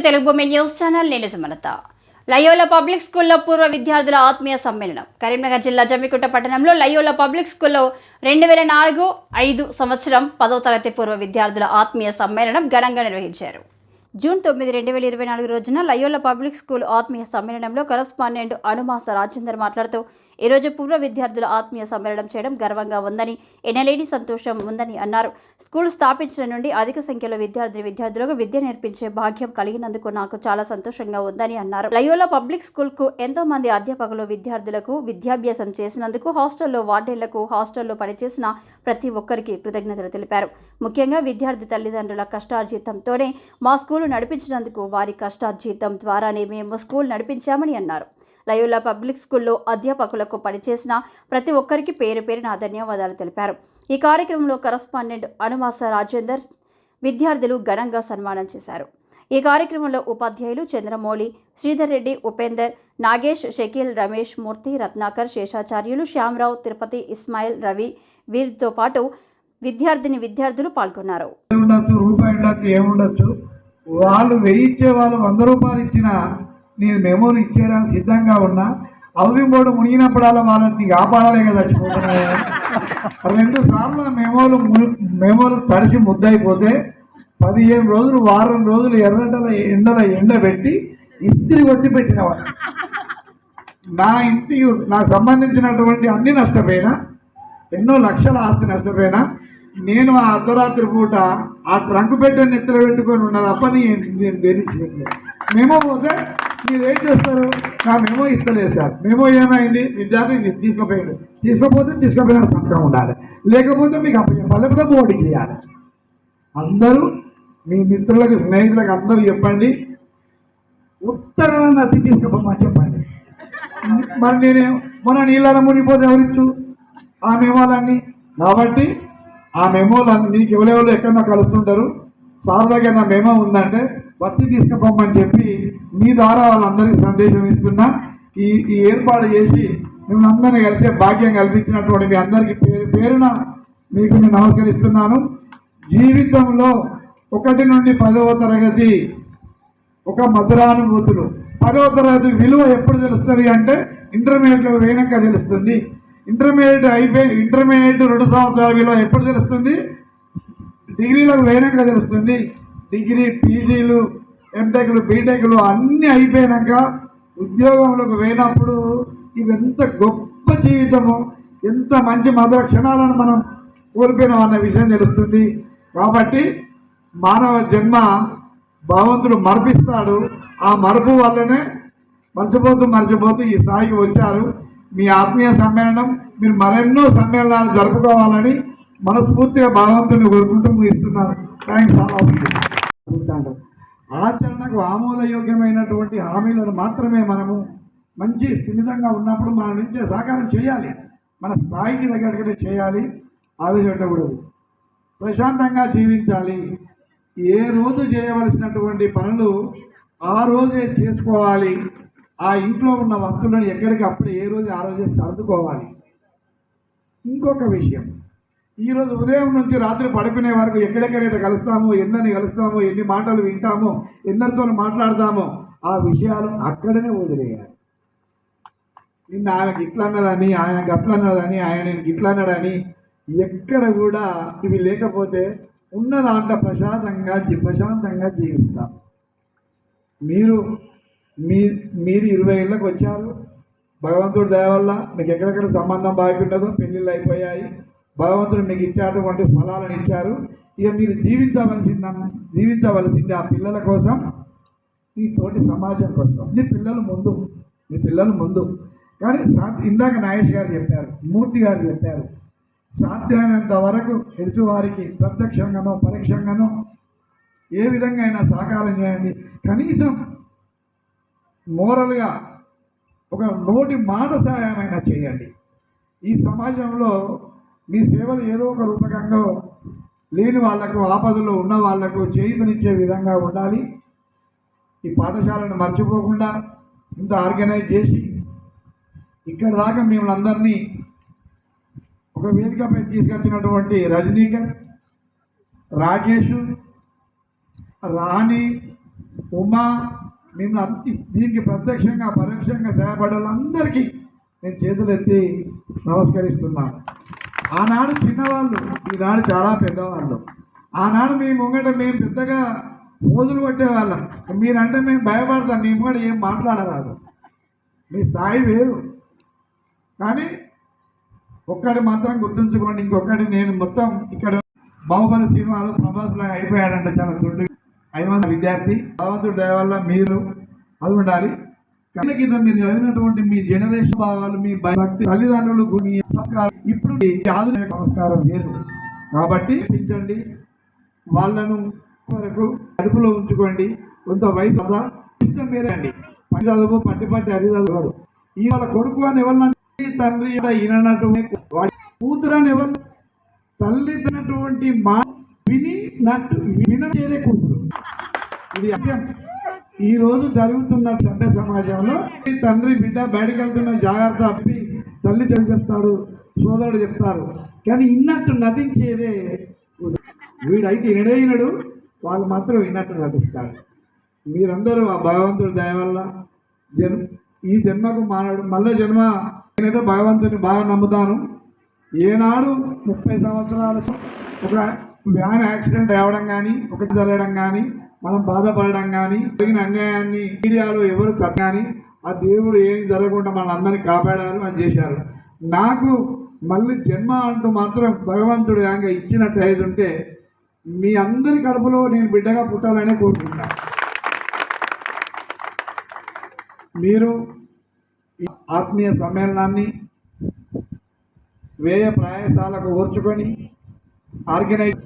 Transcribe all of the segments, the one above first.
To Telugu భూమి news channel నేను Sumalatha. Loyola public స్కూల్లో పూర్వ విద్యార్థుల ఆత్మీయ సమ్మేళనం. కరీంనగర్ జిల్లా జమ్మికుంట పట్టణంలో లయోలా పబ్లిక్ స్కూల్లో రెండు వేల నాలుగు ఐదు సంవత్సరం పదో తరగతి పూర్వ విద్యార్థుల ఆత్మీయ సమ్మేళనం ఘనంగా నిర్వహించారు. జూన్ తొమ్మిది రెండు వేల ఇరవై నాలుగు రోజున లయోలా పబ్లిక్ స్కూల్ ఆత్మీయ సమ్మేళనంలో కరస్పాండెంట్ అనుమాస రాజేందర్ మాట్లాడుతూ ఈరోజు పూర్వ విద్యార్థుల ఆత్మీయ సమ్మేళనం చేయడం గర్వంగా ఉందని ఎనలేని సంతోషం ఉందని అన్నారు. స్కూల్ స్థాపించిన నుండి అధిక సంఖ్యలో విద్యార్థి విద్యార్థులకు విద్య నేర్పించే భాగ్యం కలిగినందుకు నాకు చాలా సంతోషంగా ఉందని అన్నారు. లయోలా పబ్లిక్ స్కూల్కు ఎంతో మంది అధ్యాపకులు విద్యార్థులకు విద్యాభ్యాసం చేసినందుకు హాస్టల్లో వార్డెన్లకు హాస్టల్లో పనిచేసిన ప్రతి ఒక్కరికి కృతజ్ఞతలు తెలిపారు. ముఖ్యంగా విద్యార్థి తల్లిదండ్రుల కష్టార్జితంతోనే మా స్కూలు నడిపించినందుకు వారి కష్టార్జితం ద్వారానే మేము స్కూల్ నడిపించామని అన్నారు. లయోలా పబ్లిక్ స్కూల్లో అధ్యాపకులకు పనిచేసిన ప్రతి ఒక్కరికి పేరు పేరున ధన్యవాదాలు తెలిపారు. ఈ కార్యక్రమంలో కరస్పాండెంట్ అనుమాస రాజేందర్ విద్యార్థులు ఘనంగా సన్మానం చేశారు. ఈ కార్యక్రమంలో ఉపాధ్యాయులు చంద్రమౌళి శ్రీధర్ రెడ్డి ఉపేందర్ నాగేష్ షకీల్ రమేష్ మూర్తి రత్నాకర్ శేషాచార్యులు శ్యామరావు తిరుపతి ఇస్మాయిల్ రవి వీరితో పాటు విద్యార్థిని విద్యార్థులు పాల్గొన్నారు. ఉండొచ్చు రూపాయి ఉండొచ్చు ఏముండొచ్చు? వాళ్ళు వెయ్యి వాళ్ళు వంద రూపాయలు ఇచ్చినా నేను మెమోలు ఇచ్చేయడానికి సిద్ధంగా ఉన్నా అవి మునిగినప్పుడల్లా వాళ్ళని కాపాడాలే కదా చచ్చిపోతున్నాయి. రెండు సార్లు మెమోలు మెమోలు తడిసి ముద్దయిపోతే పదిహేను రోజులు వారం రోజులు ఎర్రటల ఎండల ఎండబెట్టి ఇస్త్రీ వచ్చి పెట్టినవాడు. నా ఇంటి నాకు సంబంధించినటువంటి అన్ని నష్టపోయినా ఎన్నో లక్షల ఆస్తి నష్టపోయినా నేను ఆ అర్ధరాత్రి పూట ఆ ట్రంక్ పెట్టే నెత్తిలో పెట్టుకొని ఉన్నది తప్ప నేను దేనికి పెట్టలేదు మేము పోతే మీరు ఏం చేస్తారు? నా మేమో ఇస్తలేదు సార్. మేమో ఏమైంది? విద్యార్థి ఇది తీసుకుపోయాడు. తీసుకుపోతే తీసుకుపోయిన సంతకం ఉండాలి. లేకపోతే మీకు అప్పచెప్పాలి లేకపోతే బోర్డుకి చేయాలి అందరూ మీ మిత్రులకు స్నేహితులకు అందరూ చెప్పండి. ఉత్తరాన్ని నచ్చి తీసుకుపోమని చెప్పండి. మరి నేనే మొన్న నీళ్ళలో మునిగిపోతే ఎవరిచ్చు? ఆ మెమోలన్నీ కాబట్టి ఆ మెమోలన్నీ మీకు ఎవరెవరు ఎక్కడన్నా కలుస్తుంటారు? సార్ దగ్గర నా మేమో ఉందంటే వచ్చి తీసుకుపోమని చెప్పి మీ ద్వారా వాళ్ళందరికీ సందేశం ఇస్తున్నా. ఈ ఈ ఏర్పాటు చేసి మిమ్మల్ని అందరినీ కలిసే భాగ్యం కల్పించినటువంటి మీ అందరికీ పేరు పేరున మీకు నేను నమస్కరిస్తున్నాను. జీవితంలో ఒకటి నుండి పదవ తరగతి ఒక మధురానుభూతులు. పదవ తరగతి విలువ ఎప్పుడు తెలుస్తుంది అంటే ఇంటర్మీడియట్లో పోయినాక తెలుస్తుంది. ఇంటర్మీడియట్ అయిపోయి ఇంటర్మీడియట్ రెండు సంవత్సరాల విలువ ఎప్పుడు తెలుస్తుంది? డిగ్రీలకు పోయినాక తెలుస్తుంది. డిగ్రీ పీజీలు ఎంటెక్లు బీటెక్లు అన్నీ అయిపోయినాక ఉద్యోగంలోకి పోయినప్పుడు ఇదెంత గొప్ప జీవితము ఎంత మంచి మధుర క్షణాలను మనం కోల్పోయినాం అన్న విషయం తెలుస్తుంది. కాబట్టి మానవ జన్మ భగవంతుడు మరపిస్తాడు. ఆ మరపు వల్లనే మర్చిపోతూ మర్చిపోతూ ఈ స్థాయికి వచ్చారు. మీ ఆత్మీయ సమ్మేళనం మీరు మరెన్నో సమ్మేళనాలు జరుపుకోవాలని మనస్ఫూర్తిగా భగవంతుని కోరుకుంటూ ముగిస్తున్నారు థ్యాంక్స్ ఆల్ ఆచరణకు ఆమోదయోగ్యమైనటువంటి హామీలను మాత్రమే మనము మంచి స్థిమితంగా ఉన్నప్పుడు మన నుంచి సహకారం చేయాలి. మన స్థాయికి తగ్గట్టుగానే చేయాలి. ఆలోచించకూడదు ప్రశాంతంగా జీవించాలి. ఏ రోజు చేయవలసినటువంటి పనులు ఆ రోజే చేసుకోవాలి. ఆ ఇంట్లో ఉన్న వస్తువులను ఎక్కడికి అప్పుడు ఏ రోజు ఆ రోజే సర్దుకోవాలి. ఇంకొక విషయం. ఈరోజు ఉదయం నుంచి రాత్రి పడుకునే వరకు ఎక్కడెక్కడైతే కలుస్తామో ఎందరిని కలుస్తామో ఎన్ని మాటలు వింటామో ఎందరితో మాట్లాడతామో ఆ విషయాలు అక్కడనే వదిలేయాలి. నిన్న ఆయనకి ఇట్లా అన్నదని ఆయనకి అట్లా అన్నదని ఆయన నేను ఇట్లా అన్నాడని ఎక్కడ కూడా ఇవి లేకపోతే ఉన్న దాంట్లో ప్రశాంతంగా ప్రశాంతంగా జీవిస్తాం. మీరు మీ మీరు ఇరవై ఏళ్ళకి వచ్చారు. భగవంతుడి దయ వల్ల మీకు ఎక్కడెక్కడ సంబంధం బాగుంటుందో పెళ్ళిళ్ళు అయిపోయాయి. భగవంతుడు మీకు ఇచ్చేటువంటి ఫలాలను ఇచ్చారు. ఇక మీరు జీవించవలసింద జీవించవలసింది ఆ పిల్లల కోసం ఈ తోటి సమాజం కోసం. మీ పిల్లలు ముందు మీ పిల్లలు ముందు. కానీ సా- ఇందాక నాగేష్ గారు చెప్పారు మూర్తి గారు చెప్పారు సాధ్యమైనంత వరకు ఎదుటివారికి ప్రత్యక్షంగానో పరోక్షంగానో ఏ విధంగా అయినా సహకారం చేయండి. కనీసం మోరల్గా ఒక నోటి మాట సహాయమైనా చేయండి. ఈ సమాజంలో మీ సేవలు ఏదో ఒక రూపకంగా లేని వాళ్ళకు ఆపదలో ఉన్న వాళ్ళకు చేయుతనిచ్చే విధంగా ఉండాలి. ఈ పాఠశాలను మర్చిపోకుండా ఇంత ఆర్గనైజ్ చేసి ఇక్కడ దాకా మిమ్మల్ని అందరినీ ఒక వేదికపై తీసుకొచ్చినటువంటి రజనీకర్ రాజేష్ రాణి ఉమా మిమ్మల్ని దీనికి ప్రత్యక్షంగా పరోక్షంగా సహాయపడే వాళ్ళందరికీ నేను చేతులు ఎత్తి నమస్కరిస్తున్నాను. ఆనాడు చిన్నవాళ్ళు ఈనాడు చాలా పెద్దవాళ్ళు. ఆనాడు మీ ముంగట మేము పెద్దగా పోజులు కొట్టేవాళ్ళం. మీరంటే మేము భయపడతాం మీ ముంగట ఏం మాట్లాడరాదు. మీ స్థాయి వేరు. కానీ ఒక్కటి మాత్రం గుర్తుంచుకోండి ఇంకొకటి నేను మొత్తం ఇక్కడ బాహుబలి సినిమాలో ప్రభాస్ అయిపోయాడంటే చాలా దుడ్డు అయిన విద్యార్థి భగవంతుడి దయ వల్ల మీరు అది ఉండాలి. కింద మీరు చదివినటువంటి మీ జనరేషన్ భావాలు మీ భక్తి తల్లిదండ్రులు మీ సంస్కారం ఇప్పుడు ఆధునిక సంస్కారం వేరు. కాబట్టి పెంచండి వాళ్ళను వరకు అదుపులో ఉంచుకోండి. కొంత వయసు కదా ఇష్టం మీరే అండి. పని చదువు పట్టి పట్టి అది చదువుతాడు. ఇవాళ కొడుకు అని ఎవరినంటే తండ్రి ఈయనట్టు వాడి. కూతురు అని ఎవరు? తల్లి తినటువంటి మా విని నట్టు వినచేదే కూతురు. ఇది అత్యంత ఈ రోజు జరుగుతున్న చెడ్డ సమాజంలో ఈ తండ్రి బిడ్డ బయటకు వెళ్తున్న జాగ్రత్త అప్పి తల్లి చెడు చెప్తాడు సోదరుడు చెప్తారు. కానీ ఇన్నట్టు నటించేదే వీడైతే ఇనడే ఇనడు వాళ్ళు మాత్రం విన్నట్టు నటిస్తారు. మీరందరూ ఆ భగవంతుడి దయ వల్ల జన్ ఈ జన్మకు మానవుడు మళ్ళీ జన్మ నేనైతే భగవంతుని బాగా నమ్ముతాను. ఏనాడు ముప్పై సంవత్సరాలు ఒక వ్యాన్ యాక్సిడెంట్ అవ్వడం కానీ ఒకటి జరగడం కానీ మనం బాధపడడం కానీ జరిగిన అన్యాయాన్ని మీడియాలో ఎవరు తప్ప ఆ దేవుడు ఏమి జరగకుండా మన అందరినీ కాపాడారు అని చేశారు. నాకు మళ్ళీ జన్మ అంటూ మాత్రం భగవంతుడు యాంగ ఇచ్చినట్టు ఐదు ఉంటే మీ అందరి కడుపులో నేను బిడ్డగా పుట్టాలనే కోరుకుంటాను మీరు ఆత్మీయ సమ్మేళనాన్ని వ్యయ ప్రయాసాలకు ఓర్చుకొని ఆర్గనైజ్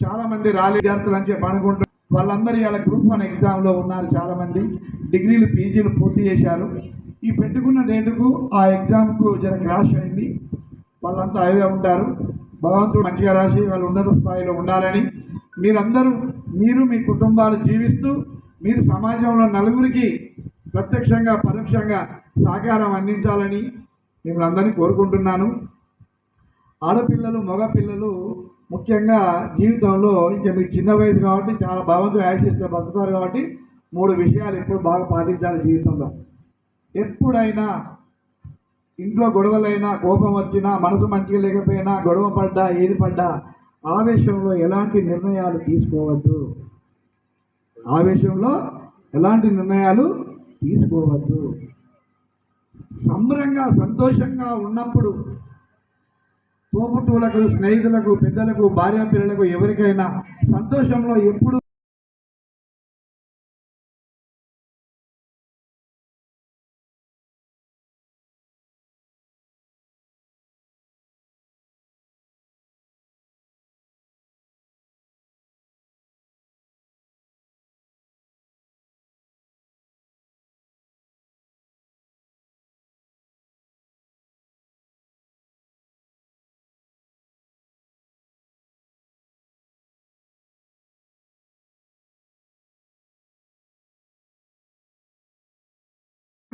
చాలామంది రాలి విద్యార్థులు అని చెప్పి అనుకుంటున్నారు వాళ్ళందరూ ఇలా గ్రూప్ వన్ ఎగ్జామ్లో ఉన్నారు చాలామంది. డిగ్రీలు పీజీలు పూర్తి చేశారు. ఈ పెట్టుకున్న డేటుకు ఆ ఎగ్జామ్కు జర క్రాష్ అయింది. వాళ్ళంతా అవే ఉంటారు. భగవంతుడు మంచిగా రాసి వాళ్ళు ఉన్నత స్థాయిలో ఉండాలని మీరందరూ మీరు మీ కుటుంబాలు జీవిస్తూ మీరు సమాజంలో నలుగురికి ప్రత్యక్షంగా పరోక్షంగా సహకారం అందించాలని మిమ్మల్ని అందరినీ కోరుకుంటున్నాను. ఆడపిల్లలు మగపిల్లలు ముఖ్యంగా జీవితంలో ఇంకా మీకు చిన్న వయసు కాబట్టి చాలా భగవంతుడు ఆశిస్తే బతుకుతారు కాబట్టి మూడు విషయాలు ఎప్పుడు బాగా పాటించాలి జీవితంలో. ఎప్పుడైనా ఇంట్లో గొడవలైనా కోపం వచ్చినా మనసు మంచిగా లేకపోయినా గొడవ పడ్డా ఏది పడ్డా ఆవేశంలో ఎలాంటి నిర్ణయాలు తీసుకోవద్దు. ఆవేశంలో ఎలాంటి నిర్ణయాలు తీసుకోవద్దు. సంబరంగా సంతోషంగా ఉన్నప్పుడు తోబుట్టువులకు స్నేహితులకు పెద్దలకు భార్య పిల్లలకు ఎవరికైనా సంతోషంలో ఎప్పుడు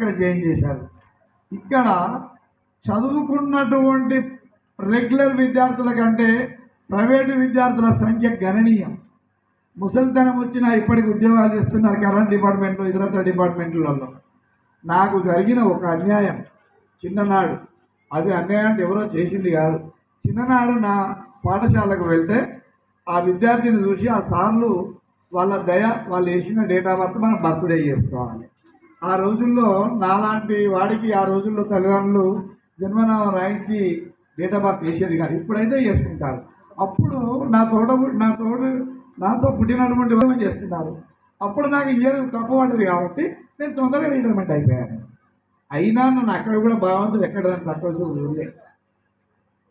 ఇక్కడ జాయిన్ చేశారు? ఇక్కడ చదువుకున్నటువంటి రెగ్యులర్ విద్యార్థుల కంటే ప్రైవేటు విద్యార్థుల సంఖ్య గణనీయం. ముసలితనం వచ్చినా ఇప్పటికి ఉద్యోగాలు చేస్తున్నారు కరెంట్ డిపార్ట్మెంట్లో ఇతరత్ర డిపార్ట్మెంట్లలో. నాకు జరిగిన ఒక అన్యాయం చిన్ననాడు. అది అన్యాయం అంటే ఎవరో చేసింది కాదు. చిన్ననాడు నా పాఠశాలకు వెళ్తే ఆ విద్యార్థిని చూసి ఆ సార్లు వాళ్ళ దయ వాళ్ళు వేసిన డేట్ ఆఫ్ బర్త్ మనం బర్త్డే చేసుకోవాలి. ఆ రోజుల్లో నాలాంటి వాడికి ఆ రోజుల్లో తల్లిదండ్రులు జన్మనామం రాయించి డేట్ ఆఫ్ బర్త్ చేసేది కాదు. ఇప్పుడైతే చేసుకుంటారు. అప్పుడు నా తోట నా తోడు నాతో పుట్టినటువంటి వాళ్ళు చేస్తున్నారు అప్పుడు నాకు ఇయర్ తక్కువ పడ్డది కాబట్టి నేను తొందరగా రిటైర్మెంట్ అయిపోయాను. అయినా నన్ను అక్కడ కూడా భగవంతుడు ఎక్కడ నన్ను తక్కువ చూడలే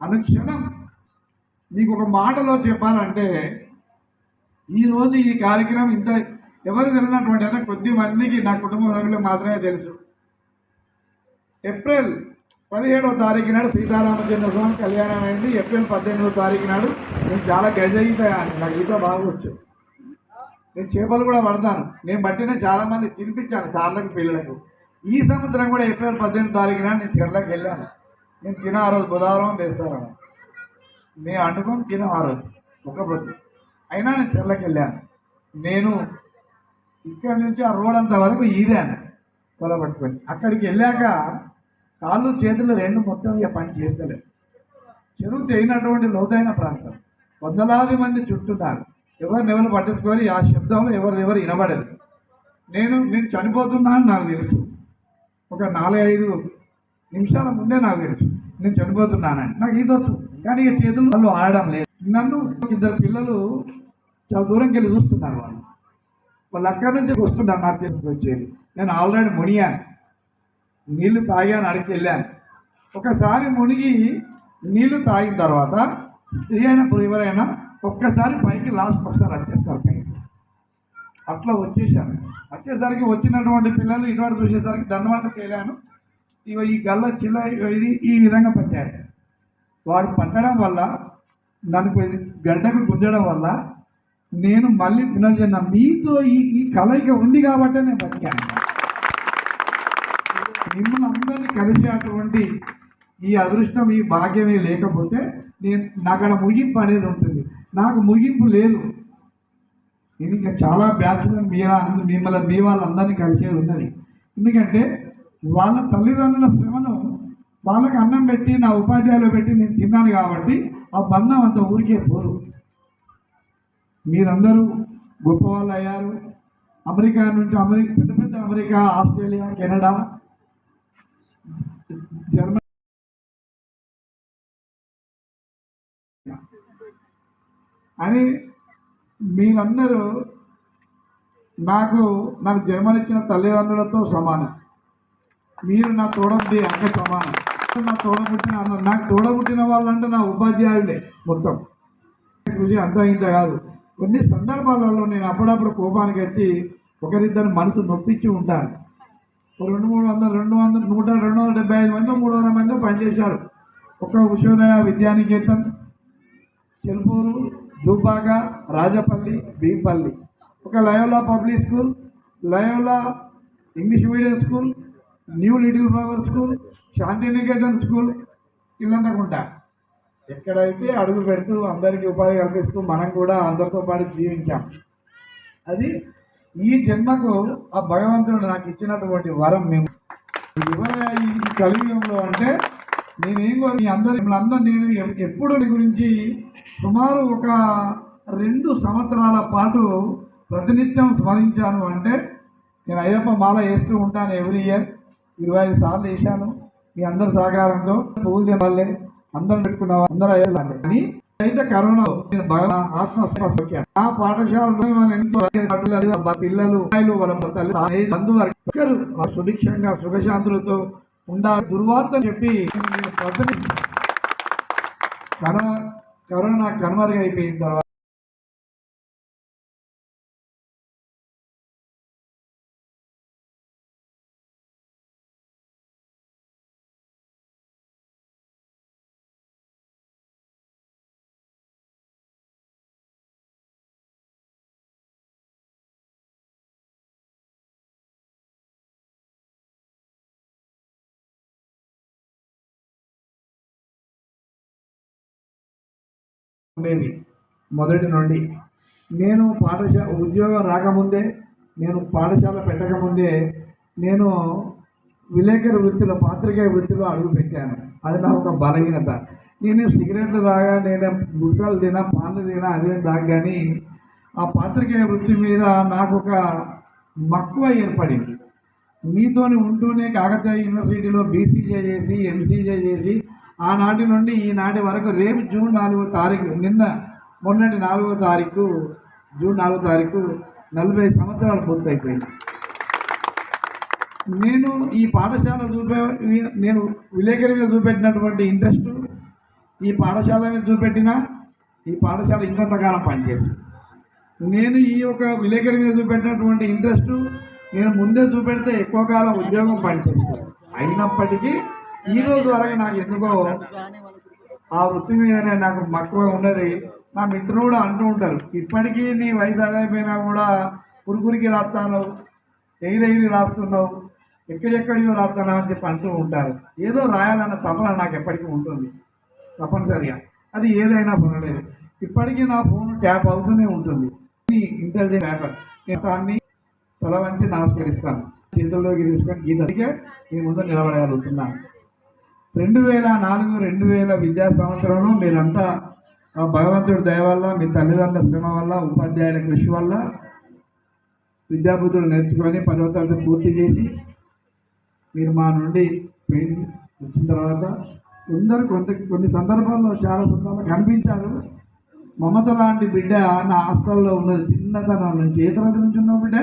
అనుక్షణం మీకు ఒక మాటలో చెప్పాలంటే ఈరోజు ఈ కార్యక్రమం ఇంత ఎవరు తెలియనటువంటి అంటే కొద్ది మందికి నా కుటుంబ సభ్యులకు మాత్రమే తెలుసు. ఏప్రిల్ పదిహేడవ తారీఖు నాడు సీతారామచంద్ర స్వామి కళ్యాణం అయింది. ఏప్రిల్ పద్దెనిమిదవ తారీఖు నాడు నేను చాలా గజ ఈత నాకు ఈత బాగొచ్చు నేను చేపలు కూడా పడతాను. నేను పట్టిన చాలామంది తినిపించాను సార్లకు పిల్లలకు. ఈ సంవత్సరం కూడా ఏప్రిల్ పద్దెనిమిది తారీఖు నాడు నేను చెర్లకు వెళ్ళాను. నేను తిన ఆ రోజు బుధవారం వేస్తాను నేను అంటుకొని తిన ఆ రోజు ఒక అయినా నేను చెర్లకు వెళ్ళాను. నేను ఇక్కడి నుంచి ఆ రోడ్ అంత వరకు ఈదాను పొలం పట్టుకొని. అక్కడికి వెళ్ళాక కాళ్ళు చేతులు రెండు మొత్తం ఇక పని చేస్తలేదు చెరువు తెగినటువంటి లోతైన ప్రాంతం. వందలాది మంది చుట్టున్నారు. ఎవరిని ఎవరు పట్టించుకొని ఆ శబ్దంలో ఎవరు ఎవరు వినబడదు నేను నేను చనిపోతున్నాను అని నాకు తెలుసు. ఒక నాలుగైదు నిమిషాల ముందే నాకు తెలుసు. నేను చనిపోతున్నానని. నాకు ఈదొచ్చు కానీ ఈ చేతులు వాళ్ళు ఆడడం లేదు. నన్ను ఇద్దరు పిల్లలు చాలా దూరంకి వెళ్ళి చూస్తున్నారు వాళ్ళు. వాళ్ళు అక్కడి నుంచి వస్తున్నారు నాకు తెలిసి వచ్చేది నేను ఆల్రెడీ మునిగాను. నీళ్ళు తాగాను అడిగి వెళ్ళాను. ఒకసారి మునిగి నీళ్ళు తాగిన తర్వాత స్త్రీ అయినా ఎవరైనా ఒక్కసారి పైకి లాస్ట్ ఒకసారి వచ్చేస్తారు పైకి. అట్లా వచ్చేసాను. వచ్చేసరికి వచ్చినటువంటి పిల్లలు ఇటువంటి చూసేసరికి దండమంట తేలాను ఇవ ఈ గల్ల చిల్ల ఇది ఈ విధంగా పట్టాడు. వాడు పట్టడం వల్ల నన్ను గడ్డకు గుంజడం వల్ల నేను మళ్ళీ పునర్జన్మ. మీతో ఈ ఈ కలయిక ఉంది కాబట్టే నేను బతికాను. మిమ్మల్ని అందరినీ కలిసేటువంటి ఈ అదృష్టం ఈ భాగ్యమే లేకపోతే నేను నాకు అక్కడ ముగింపు అనేది ఉంటుంది. నాకు ముగింపు లేదు. నేను ఇంకా చాలా బ్యాచ్లను మీ మిమ్మల్ని మీ వాళ్ళందరినీ కలిసేది ఉన్నది. ఎందుకంటే వాళ్ళ తల్లిదండ్రుల శ్రమను వాళ్ళకి అన్నం పెట్టి నా ఉపాధ్యాయులు పెట్టి నేను తిన్నాను కాబట్టి ఆ బంధం అంత ఊరికే పోదు. మీరందరూ గొప్పవాళ్ళు అయ్యారు అమెరికా నుంచి అమెరికా పెద్ద పెద్ద అమెరికా ఆస్ట్రేలియా కెనడా జర్మనీ అని మీరందరూ నాకు నాకు జన్మనిచ్చిన తల్లిదండ్రులతో సమానం. మీరు నా తోడబుట్టి అక్క సమానం. నా తోడబుట్టిన అన్న నాకు తోడబుట్టిన వాళ్ళంటే నా ఉపాధ్యాయులే మొత్తం. కృషి అంత ఇంత కాదు. కొన్ని సందర్భాలలో నేను అప్పుడప్పుడు కోపానికి వచ్చి ఒకరిద్దరు మనసు నొప్పించి ఉంటాను. రెండు మూడు వందలు రెండు వందల నూట రెండు వందల డెబ్బై ఐదు మంది మూడు వందల మంది పనిచేశారు. ఒక ఉషోదయ విద్యానికేతన్ చెల్పూరు దూపాక రాజపల్లి బీపల్లి ఒక Loyola public school Loyola English medium school new little flower school Shantiniketan school Illanthakunta. ఎక్కడైతే అడుగు పెడుతూ అందరికీ ఉపాధి కల్పిస్తూ మనం కూడా అందరితో పాటు జీవించాం. అది ఈ జన్మకు ఆ భగవంతుడు నాకు ఇచ్చినటువంటి వరం మేము. ఎవరు ఈ కలియుగంలో అంటే నేనేం కోరు- మీ అందరి అందరూ నేను ఎప్పుడు మీ గురించి సుమారు ఒక రెండు సంవత్సరాల పాటు ప్రతినిత్యం స్మరించాను అంటే నేను అయ్యప్ప మాల వేస్తూ ఉంటాను ఎవ్రీ ఇయర్. ఇరవై ఐదు సార్లు వేసాను మీ అందరి సహకారంతో. పూజ వాళ్ళే అందరం పెట్టుకున్నావా? అందరూ అయ్యాలి కానీ అయితే కరోనా. నేను బాగా ఆత్మస్పృహ ఆ పాఠశాలలో మన ఇంట్లో పిల్లలు వాళ్ళ పిల్లలు తల్లి ఒక్కరు సుభిక్షంగా సుఖశాంతులతో ఉండా దుర్వార్త చెప్పి కరోనా కరోనా కనుమరుగైపోయిన తర్వాత ఉండేది మొదటి నుండి. నేను పాఠశాల ఉద్యోగం రాకముందే నేను పాఠశాల పెట్టకముందే నేను విలేకరి వృత్తిలో పాత్రికేయ వృత్తిలో అడుగు పెట్టాను. అది నా ఒక బలహీనత. నేను సిగరెట్లు తాగా నేను గుట్కాలు తినా పాన్లు తినా అదే దాకా కానీ ఆ పాత్రికేయ వృత్తి మీద నాకు ఒక మక్కువ ఏర్పడింది. మీతోని ఉంటూనే కాకతీయ యూనివర్సిటీలో బీసీజే చేసి ఎంసీజే చేసి ఆనాటి నుండి ఈనాటి వరకు రేపు జూన్ నాలుగో తారీఖు నిన్న మొన్నటి నాలుగో తారీఖు జూన్ నాలుగో తారీఖు నలభై సంవత్సరాలు పూర్తయిపోయింది. నేను ఈ పాఠశాల చూపే నేను విలేకరి మీద చూపెట్టినటువంటి ఇంట్రెస్ట్ ఈ పాఠశాల మీద చూపెట్టిన ఈ పాఠశాల ఇంకొంతకాలం పనిచేస్తుంది నేను ఈ యొక్క విలేకరి మీద చూపెట్టినటువంటి ఇంట్రెస్ట్ నేను ముందే చూపెడితే ఎక్కువ కాలం ఉద్యోగం పనిచేస్తాను అయినప్పటికీ ఈ రోజు వరకు నాకు ఎందుకో ఆ వృత్తి మీదనే నాకు మక్కువ ఉన్నది. నా మిత్రులు కూడా అంటూ ఉంటారు ఇప్పటికీ నీ వయసు అదైపోయినా కూడా పురుగురికి రాస్తాను ఎగిరెగిరి రాస్తున్నావు ఎక్కడెక్కడియో రాస్తానో అని చెప్పి అంటూ ఉంటారు. ఏదో రాయాలన్న తపన నాకు ఎప్పటికీ ఉంటుంది తప్పనిసరిగా. అది ఏదైనా పర్వాలేదు. ఇప్పటికీ నా ఫోన్ ట్యాప్ అవుతూనే ఉంటుంది. ఇంటెలిజెంట్ యాపర్ నేను దాన్ని తల వంచి నమస్కరిస్తాను. చేతుల్లోకి తీసుకొని గీతకే మీ ముందు నిలబడగలుగుతున్నాను రెండు వేల నాలుగు రెండు వేల విద్యా సంవత్సరంలో మీరంతా ఆ భగవంతుడి దయ వల్ల మీ తల్లిదండ్రుల శ్రమ వల్ల ఉపాధ్యాయుల కృషి వల్ల విద్యాబుద్ధులు నేర్చుకొని పదవ తరగతి పూర్తి చేసి మీరు మా నుండి పెయిన్ వచ్చిన తర్వాత కొందరు కొంత కొన్ని సందర్భాల్లో చాలా సందర్భాలు కనిపించారు. మమత లాంటి బిడ్డ నా హాస్టల్లో ఉన్నది చిన్నతనం నుంచి ఏ తరగతి నుంచి ఉన్న బిడ్డ?